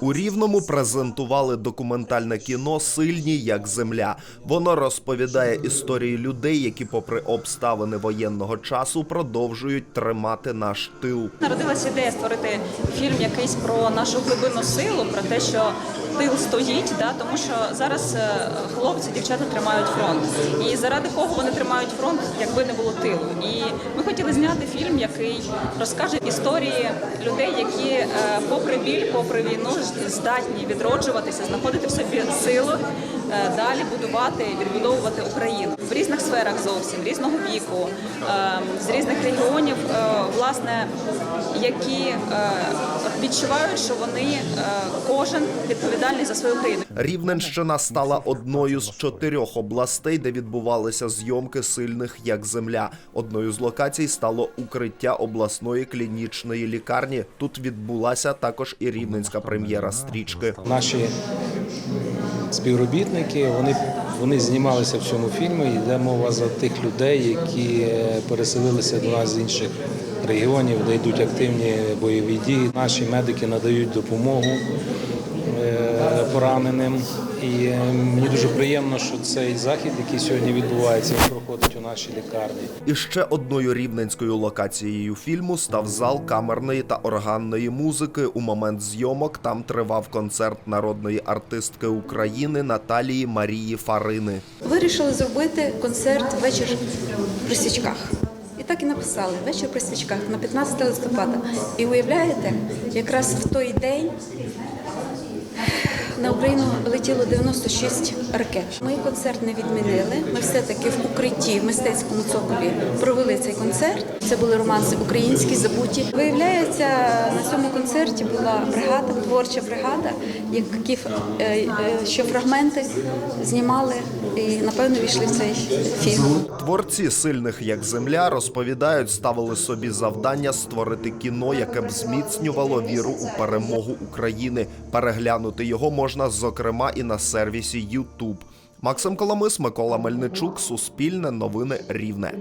У Рівному презентували документальне кіно Сильні як земля. Воно розповідає історії людей, які, попри обставини воєнного часу, продовжують тримати наш тил. Народилася ідея створити фільм якийсь про нашу глибину силу, про те, що тил стоїть, да, тому що зараз е, хлопці, дівчата тримають фронт. І заради кого вони тримають фронт, якби не було тилу. І ми хотіли зняти фільм, який розкаже історії людей, які, е, попри біль, попри війну, здатні відроджуватися, знаходити в собі силу. е, Далі будувати, відбудовувати Україну в різних сферах зовсім різного віку, е, з різних регіонів, власне, які відчувають, що вони кожен відповідальний за свою країну. Рівненщина стала одною з чотирьох областей, де відбувалися зйомки сильних як земля. Одною з локацій стало укриття обласної клінічної лікарні. Тут відбулася також і рівненська прем'єра стрічки. Наші співробітники вони, вони знімалися в цьому фільмі. Йде мова за тих людей, які е, переселилися до нас з інших регіонів, де йдуть активні бойові дії. Наші медики надають допомогу е, пораненим. І е, мені дуже приємно, що цей захід, який сьогодні відбувається, проходить у нашій лікарні. І ще одною рівненською локацією фільму став зал камерної та органної музики. У момент зйомок там тривав концерт народної артистки України Наталії Марії Фарини. Вирішили зробити концерт вечір при свічках. І так і написали вечір при свічках на 15 листопада. І уявляєте, якраз в той день на Україну летіло 96 ракет. Ми концерт не відмінили. Ми все-таки в укритті в мистецькому цоколі провели цей концерт. Це були романси українські, забуті. Виявляється, цьому концерті була бригада, творча бригада, які е, е, що фрагменти знімали і напевно війшли в цей фільм. Творці сильних як земля розповідають, ставили собі завдання створити кіно, яке б зміцнювало віру у перемогу України. Переглянути його можна, зокрема, і на сервісі YouTube. Максим Коломис, Микола Мельничук, Суспільне новини Рівне.